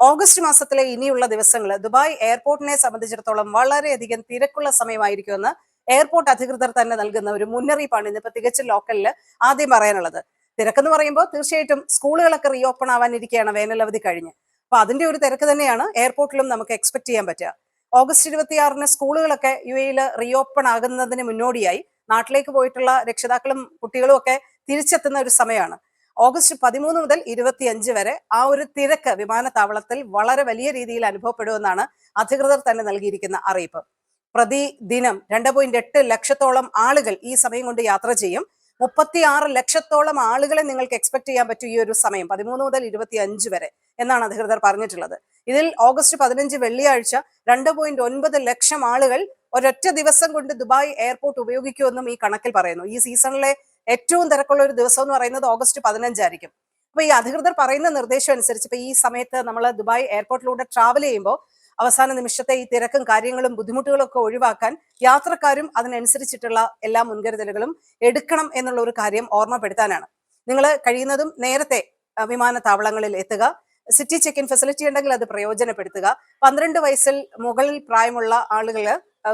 August മാസത്തിലെ ഇനിയുള്ള ദിവസങ്ങൾ ദുബായ് എയർപോർട്ടിനെ സംബന്ധിച്ചിടത്തോളം വളരെയധികം തിരക്കുള്ള സമയമായിരിക്കുമെന്ന് എയർപോർട്ട് അധികൃതർ തന്നെ നൽകുന്ന ഒരു മുന്നറിയിപ്പാണ് ഇന്നിപ്പോ തികച്ചും ലോക്കലിൽ ആദ്യം പറയാനുള്ളത്. തിരക്കെന്ന് പറയുമ്പോൾ തീർച്ചയായിട്ടും സ്കൂളുകളൊക്കെ റീ ഓപ്പൺ ആവാനിരിക്കുകയാണ് വേനലവധി കഴിഞ്ഞ്. അപ്പൊ അതിന്റെ ഒരു തിരക്ക് തന്നെയാണ് എയർപോർട്ടിലും നമുക്ക് എക്സ്പെക്ട് ചെയ്യാൻ പറ്റുക. ഓഗസ്റ്റ് ഇരുപത്തിയാറിന് സ്കൂളുകളൊക്കെ യു എയിൽ റീഓപ്പൺ ആകുന്നതിന് മുന്നോടിയായി നാട്ടിലേക്ക് പോയിട്ടുള്ള രക്ഷിതാക്കളും കുട്ടികളും ഒക്കെ തിരിച്ചെത്തുന്ന ഒരു സമയമാണ്. ഓഗസ്റ്റ് പതിമൂന്ന് മുതൽ ഇരുപത്തിയഞ്ച് വരെ ആ ഒരു തിരക്ക് വിമാനത്താവളത്തിൽ വളരെ വലിയ രീതിയിൽ അനുഭവപ്പെടുമെന്നാണ് അധികൃതർ തന്നെ നൽകിയിരിക്കുന്ന അറിയിപ്പ്. പ്രതിദിനം രണ്ട് പോയിന്റ് എട്ട് ലക്ഷത്തോളം ആളുകൾ ഈ സമയം കൊണ്ട് യാത്ര ചെയ്യും. മുപ്പത്തി ആറ് ലക്ഷത്തോളം ആളുകളെ നിങ്ങൾക്ക് എക്സ്പെക്ട് ചെയ്യാൻ പറ്റും ഈ ഒരു സമയം പതിമൂന്ന് മുതൽ ഇരുപത്തി അഞ്ച് വരെ എന്നാണ് അധികൃതർ പറഞ്ഞിട്ടുള്ളത്. ഇതിൽ ഓഗസ്റ്റ് പതിനഞ്ച് വെള്ളിയാഴ്ച രണ്ട് പോയിന്റ് ഒൻപത് ലക്ഷം ആളുകൾ ഒരൊറ്റ ദിവസം കൊണ്ട് ദുബായ് എയർപോർട്ട് ഉപയോഗിക്കുമെന്നും ഈ കണക്കിൽ പറയുന്നു. ഈ സീസണിലെ ഏറ്റവും തിരക്കുള്ള ഒരു ദിവസം എന്ന് പറയുന്നത് ഓഗസ്റ്റ് പതിനഞ്ചായിരിക്കും അപ്പൊ ഈ അധികൃതർ പറയുന്ന നിർദ്ദേശം അനുസരിച്ച് ഇപ്പൊ ഈ സമയത്ത് നമ്മൾ ദുബായ് എയർപോർട്ടിലൂടെ ട്രാവൽ ചെയ്യുമ്പോൾ അവസാന നിമിഷത്തെ ഈ തിരക്കും കാര്യങ്ങളും ബുദ്ധിമുട്ടുകളും ഒക്കെ ഒഴിവാക്കാൻ യാത്രക്കാരും അതിനനുസരിച്ചിട്ടുള്ള എല്ലാ മുൻകരുതലുകളും എടുക്കണം എന്നുള്ള ഒരു കാര്യം ഓർമ്മപ്പെടുത്താനാണ്. നിങ്ങൾ കഴിയുന്നതും നേരത്തെ വിമാനത്താവളങ്ങളിൽ എത്തുക സിറ്റി ചെക്ക് ഇൻ ഫെസിലിറ്റി ഉണ്ടെങ്കിൽ അത് പ്രയോജനപ്പെടുത്തുക. പന്ത്രണ്ട് വയസ്സിൽ മുകളിൽ പ്രായമുള്ള ആളുകൾ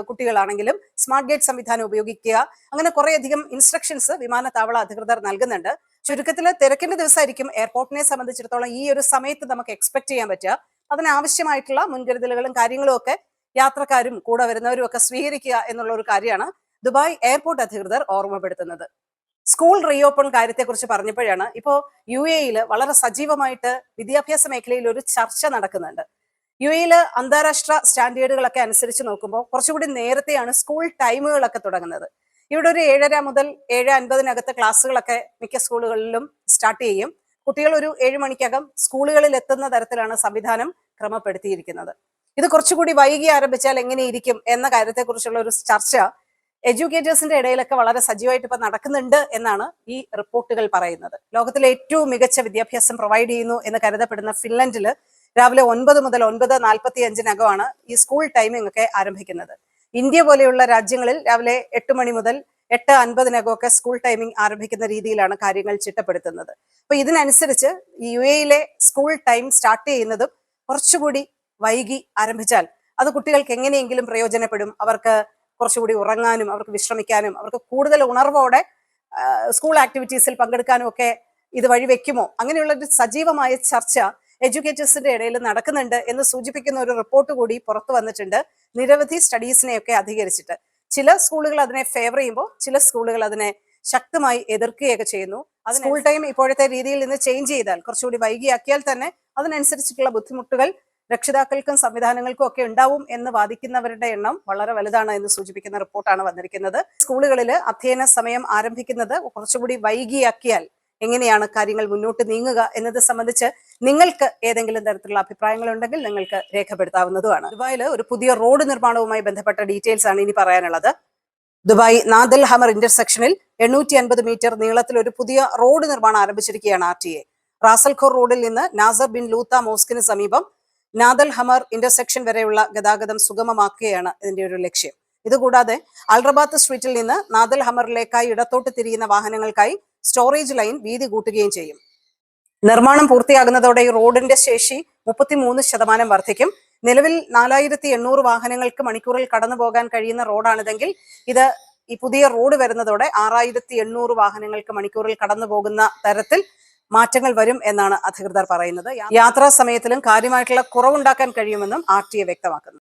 കുട്ടികളാണെങ്കിലും സ്മാർട്ട് ഗേറ്റ് സംവിധാനം ഉപയോഗിക്കുക. അങ്ങനെ കുറേയധികം ഇൻസ്ട്രക്ഷൻസ് വിമാനത്താവള അധികൃതർ നൽകുന്നുണ്ട്. ചുരുക്കത്തിൽ തിരക്കിന്റെ ദിവസമായിരിക്കും എയർപോർട്ടിനെ സംബന്ധിച്ചിടത്തോളം ഈ ഒരു സമയത്ത് നമുക്ക് എക്സ്പെക്ട് ചെയ്യാൻ പറ്റുക. അതിനാവശ്യമായിട്ടുള്ള മുൻകരുതലുകളും കാര്യങ്ങളും ഒക്കെ യാത്രക്കാരും കൂടെ വരുന്നവരും ഒക്കെ സ്വീകരിക്കുക എന്നുള്ള ഒരു കാര്യമാണ് ദുബായ് എയർപോർട്ട് അധികൃതർ ഓർമ്മപ്പെടുത്തുന്നത്. സ്കൂൾ റീഓപ്പൺ കാര്യത്തെക്കുറിച്ച് പറഞ്ഞപ്പോഴാണ് ഇപ്പോൾ യു എയിൽ വളരെ സജീവമായിട്ട് വിദ്യാഭ്യാസ മേഖലയിൽ ഒരു ചർച്ച നടക്കുന്നുണ്ട്. യു എയിൽ അന്താരാഷ്ട്ര സ്റ്റാൻഡേർഡുകളൊക്കെ അനുസരിച്ച് നോക്കുമ്പോൾ കുറച്ചുകൂടി നേരത്തെയാണ് സ്കൂൾ ടൈമുകളൊക്കെ തുടങ്ങുന്നത്. ഇവിടെ ഒരു ഏഴര മുതൽ ഏഴ് അൻപതിനകത്ത് ക്ലാസ്സുകളൊക്കെ മിക്ക സ്കൂളുകളിലും സ്റ്റാർട്ട് ചെയ്യും. കുട്ടികൾ ഒരു ഏഴ് മണിക്കകം സ്കൂളുകളിൽ എത്തുന്ന തരത്തിലാണ് സംവിധാനം ക്രമപ്പെടുത്തിയിരിക്കുന്നത്. ഇത് കുറച്ചുകൂടി വൈകി ആരംഭിച്ചാൽ എങ്ങനെയിരിക്കും എന്ന കാര്യത്തെക്കുറിച്ചുള്ള ഒരു ചർച്ച എഡ്യൂക്കേറ്റേഴ്സിന്റെ ഇടയിലൊക്കെ വളരെ സജീവമായിട്ട് ഇപ്പൊ നടക്കുന്നുണ്ട് എന്നാണ് ഈ റിപ്പോർട്ടുകൾ പറയുന്നത്. ലോകത്തിലെ ഏറ്റവും മികച്ച വിദ്യാഭ്യാസം പ്രൊവൈഡ് ചെയ്യുന്നു എന്ന് കരുതപ്പെടുന്ന ഫിൻലൻഡിൽ രാവിലെ ഒൻപത് മുതൽ ഒൻപത് നാൽപ്പത്തി അഞ്ചിനകമാണ് ഈ സ്കൂൾ ടൈമിംഗ് ഒക്കെ ആരംഭിക്കുന്നത്. ഇന്ത്യ പോലെയുള്ള രാജ്യങ്ങളിൽ രാവിലെ എട്ട് മണി മുതൽ എട്ട് അൻപതിനകമൊക്കെ സ്കൂൾ ടൈമിംഗ് ആരംഭിക്കുന്ന രീതിയിലാണ് കാര്യങ്ങൾ ചിട്ടപ്പെടുത്തുന്നത്. അപ്പൊ ഇതിനനുസരിച്ച് യു എയിലെ സ്കൂൾ ടൈം സ്റ്റാർട്ട് ചെയ്യുന്നതും കുറച്ചുകൂടി വൈകി ആരംഭിച്ചാൽ അത് കുട്ടികൾക്ക് എങ്ങനെയെങ്കിലും പ്രയോജനപ്പെടും. അവർക്ക് കുറച്ചുകൂടി ഉറങ്ങാനും അവർക്ക് വിശ്രമിക്കാനും അവർക്ക് കൂടുതൽ ഉണർവോടെ സ്കൂൾ ആക്ടിവിറ്റീസിൽ പങ്കെടുക്കാനും ഒക്കെ ഇത് വഴിവെക്കുമോ അങ്ങനെയുള്ള ഒരു സജീവമായ ചർച്ച എഡ്യൂക്കേറ്റേഴ്സിന്റെ ഇടയിൽ നടക്കുന്നുണ്ട് എന്ന് സൂചിപ്പിക്കുന്ന ഒരു റിപ്പോർട്ട് കൂടി പുറത്തു വന്നിട്ടുണ്ട്. നിരവധി സ്റ്റഡീസിനെയൊക്കെ അധികരിച്ചിട്ട്. ചില സ്കൂളുകൾ അതിനെ ഫേവർ ചെയ്യുമ്പോൾ ചില സ്കൂളുകൾ അതിനെ ശക്തമായി എതിർക്കുകയൊക്കെ ചെയ്യുന്നു. അത് സ്കൂൾ ടൈം ഇപ്പോഴത്തെ രീതിയിൽ നിന്ന് ചേഞ്ച് ചെയ്താൽ കുറച്ചുകൂടി വൈകിയാക്കിയാൽ തന്നെ അതിനനുസരിച്ചിട്ടുള്ള ബുദ്ധിമുട്ടുകൾ രക്ഷിതാക്കൾക്കും സംവിധാനങ്ങൾക്കും ഒക്കെ ഉണ്ടാവും എന്ന് വാദിക്കുന്നവരുടെ എണ്ണം വളരെ വലുതാണ് എന്ന് സൂചിപ്പിക്കുന്ന റിപ്പോർട്ടാണ് വന്നിരിക്കുന്നത്. സ്കൂളുകളിൽ അധ്യയന സമയം ആരംഭിക്കുന്നത് കുറച്ചുകൂടി വൈകിയാക്കിയാൽ എങ്ങനെയാണ് കാര്യങ്ങൾ മുന്നോട്ട് നീങ്ങുക എന്നത് സംബന്ധിച്ച് നിങ്ങൾക്ക് ഏതെങ്കിലും തരത്തിലുള്ള അഭിപ്രായങ്ങൾ ഉണ്ടെങ്കിൽ നിങ്ങൾക്ക് രേഖപ്പെടുത്താവുന്നതുമാണ്. ദുബായിൽ ഒരു പുതിയ റോഡ് നിർമ്മാണവുമായി ബന്ധപ്പെട്ട ഡീറ്റെയിൽസ് ആണ് ഇനി പറയാനുള്ളത്. ദുബായ് നാദൽ ഹമർ ഇന്റർസെക്ഷനിൽ എണ്ണൂറ്റി അൻപത് മീറ്റർ നീളത്തിൽ ഒരു പുതിയ റോഡ് നിർമ്മാണം ആരംഭിച്ചിരിക്കുകയാണ് ആർ ടി എ. റാസൽഖോർ റോഡിൽ നിന്ന് നാസർ ബിൻ ലൂത്ത മോസ്കിന് സമീപം നാദൽ ഹമർ ഇന്റർസെക്ഷൻ വരെയുള്ള ഗതാഗതം സുഗമമാക്കുകയാണ് ഇതിന്റെ ഒരു ലക്ഷ്യം. ഇതുകൂടാതെ അൽറബാത്ത് സ്ട്രീറ്റിൽ നിന്ന് നാദൽ ഹമറിലേക്കായി ഇടത്തോട്ട് തിരിയുന്ന വാഹനങ്ങൾക്കായി സ്റ്റോറേജ് ലൈൻ വീതി കൂട്ടുകയും ചെയ്യും. നിർമ്മാണം പൂർത്തിയാകുന്നതോടെ ഈ റോഡിന്റെ ശേഷി മുപ്പത്തിമൂന്ന് ശതമാനം വർദ്ധിക്കും. നിലവിൽ നാലായിരത്തി എണ്ണൂറ് വാഹനങ്ങൾക്ക് മണിക്കൂറിൽ കടന്നു പോകാൻ കഴിയുന്ന റോഡാണിതെങ്കിൽ ഇത് ഈ പുതിയ റോഡ് വരുന്നതോടെ ആറായിരത്തി എണ്ണൂറ് വാഹനങ്ങൾക്ക് മണിക്കൂറിൽ കടന്നു പോകുന്ന തരത്തിൽ മാറ്റങ്ങൾ വരും എന്നാണ് അധികൃതർ പറയുന്നത്. യാത്രാ സമയത്തിലും കാര്യമായിട്ടുള്ള കുറവുണ്ടാക്കാൻ കഴിയുമെന്നും ആർ ടി എ വ്യക്തമാക്കുന്നു.